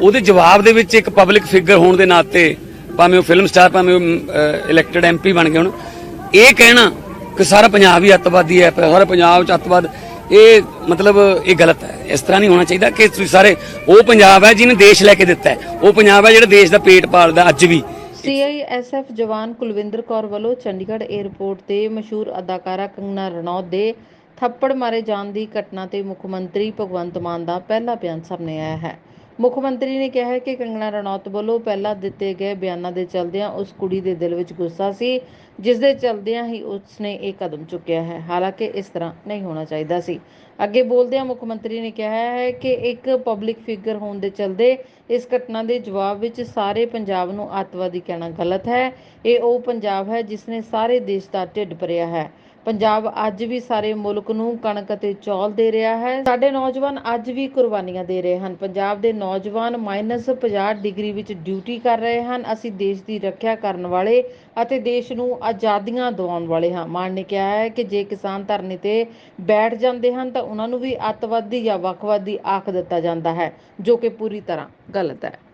ਉਹਦੇ ਜਵਾਬ ਦੇ ਵਿੱਚ ਇੱਕ ਪਬਲਿਕ ਫਿਗਰ ਹੋਣ ਦੇ ਨਾਤੇ ਭਾਵੇਂ ਉਹ ਫਿਲਮ ਸਟਾਰ ਭਾਵੇਂ ਉਹ ਇਲੈਕਟਡ ਐਮਪੀ ਬਣ ਗਏ ਹੁਣ, ਇਹ ਕਹਿਣਾ ਕਿ ਸਾਰਾ ਪੰਜਾਬ ਹੀ ਅੱਤਵਾਦੀ ਹੈ ਸਾਰਾ ਪੰਜਾਬ ਚ ਅੱਤਵਾਦ, ਇਹ ਮਤਲਬ ਇਹ ਗਲਤ ਹੈ। ਇਸ ਤਰ੍ਹਾਂ ਨਹੀਂ ਹੋਣਾ ਚਾਹੀਦਾ ਕਿ ਤੁਸੀਂ ਸਾਰੇ, ਉਹ ਪੰਜਾਬ ਹੈ ਜਿਹਨੇ ਦੇਸ਼ ਲੈ ਕੇ ਦਿੱਤਾ ਹੈ। ਉਹ ਪੰਜਾਬ ਹੈ ਜਿਹੜਾ ਦੇਸ਼ ਦਾ ਪੇਟ ਪਾਲਦਾ ਅੱਜ ਵੀ। ਸੀਆਈਐਸਐਫ ਜਵਾਨ ਕੁਲਵਿੰਦਰ ਕੌਰ ਵੱਲੋਂ ਚੰਡੀਗੜ੍ਹ 에ਅਰਪੋਰਟ ਤੇ ਮਸ਼ਹੂਰ ਅਦਾਕਾਰਾ ਕੰਗਨਾ ਰਣੌਤ ਦੇ ਥੱਪੜ ਮਾਰੇ ਜਾਣ ਦੀ ਘਟਨਾ ਤੇ ਮੁੱਖ ਮੰਤਰੀ ਭਗਵੰਤ ਮਾਨ ਦਾ ਪਹਿਲਾ ਬਿਆਨ ਸਾਹਮਣੇ ਆਇਆ ਹੈ। ਮੁੱਖ ਮੰਤਰੀ ਨੇ ਕਿਹਾ ਕਿ ਕੰਗਣਾ ਰਣੌਤ ਵੱਲੋਂ ਪਹਿਲਾਂ ਦਿੱਤੇ ਗਏ ਬਿਆਨਾਂ ਦੇ ਚਲਦਿਆਂ ਉਸ ਕੁੜੀ ਦੇ ਦਿਲ ਵਿੱਚ ਗੁੱਸਾ ਸੀ। ਜਿਸ ਦੇ ਚਲਦਿਆਂ ਹੀ ਉਸਨੇ ਇਹ ਕਦਮ ਚੁੱਕਿਆ ਹੈ। ਹਾਲਾਂਕਿ ਇਸ ਤਰ੍ਹਾਂ ਨਹੀਂ ਹੋਣਾ ਚਾਹੀਦਾ ਸੀ। ਅੱਗੇ ਬੋਲਦਿਆਂ ਮੁੱਖ ਮੰਤਰੀ ਨੇ ਕਿਹਾ ਹੈ ਕਿ ਇੱਕ ਪਬਲਿਕ ਫਿਗਰ ਹੋਣ ਦੇ ਚਲਦੇ ਇਸ ਘਟਨਾ ਦੇ ਜਵਾਬ ਵਿੱਚ ਸਾਰੇ ਪੰਜਾਬ ਨੂੰ ਅੱਤਵਾਦੀ ਕਹਿਣਾ ਗਲਤ ਹੈ। ਇਹ ਉਹ ਪੰਜਾਬ ਹੈ ਜਿਸ ਨੇ ਸਾਰੇ ਦੇਸ਼ ਦਾ ਢਿੱਡ ਭਰਿਆ ਹੈ। ਪੰਜਾਬ ਅੱਜ ਵੀ ਸਾਰੇ ਮੁਲਕ ਨੂੰ ਕਣਕ ਅਤੇ ਚੌਲ ਦੇ ਰਿਹਾ ਹੈ। ਸਾਡੇ ਨੌਜਵਾਨ ਅੱਜ ਵੀ ਕੁਰਬਾਨੀਆਂ ਦੇ ਰਹੇ ਹਨ। ਪੰਜਾਬ ਦੇ ਨੌਜਵਾਨ ਮਾਈਨਸ 50 ਡਿਗਰੀ ਵਿੱਚ ਡਿਊਟੀ ਕਰ ਰਹੇ ਹਨ। ਅਸੀਂ ਦੇਸ਼ ਦੀ ਰੱਖਿਆ ਕਰਨ ਵਾਲੇ ਅਤੇ ਦੇਸ਼ ਨੂੰ ਆਜ਼ਾਦੀਆਂ ਦਿਵਾਉਣ ਵਾਲੇ ਹਾਂ। ਮਾਨ ਨੇ ਕਿਹਾ ਹੈ ਕਿ ਜੇ ਕਿਸਾਨ ਧਰਨੇ ਤੇ ਬੈਠ ਜਾਂਦੇ ਹਨ ਤਾਂ ਉਹਨਾਂ ਨੂੰ ਵੀ ਅੱਤਵਾਦੀ ਜਾਂ ਵੱਖਵਾਦੀ ਆਖ ਦਿੱਤਾ ਜਾਂਦਾ ਹੈ, ਜੋ ਕਿ ਪੂਰੀ ਤਰ੍ਹਾਂ ਗਲਤ ਹੈ।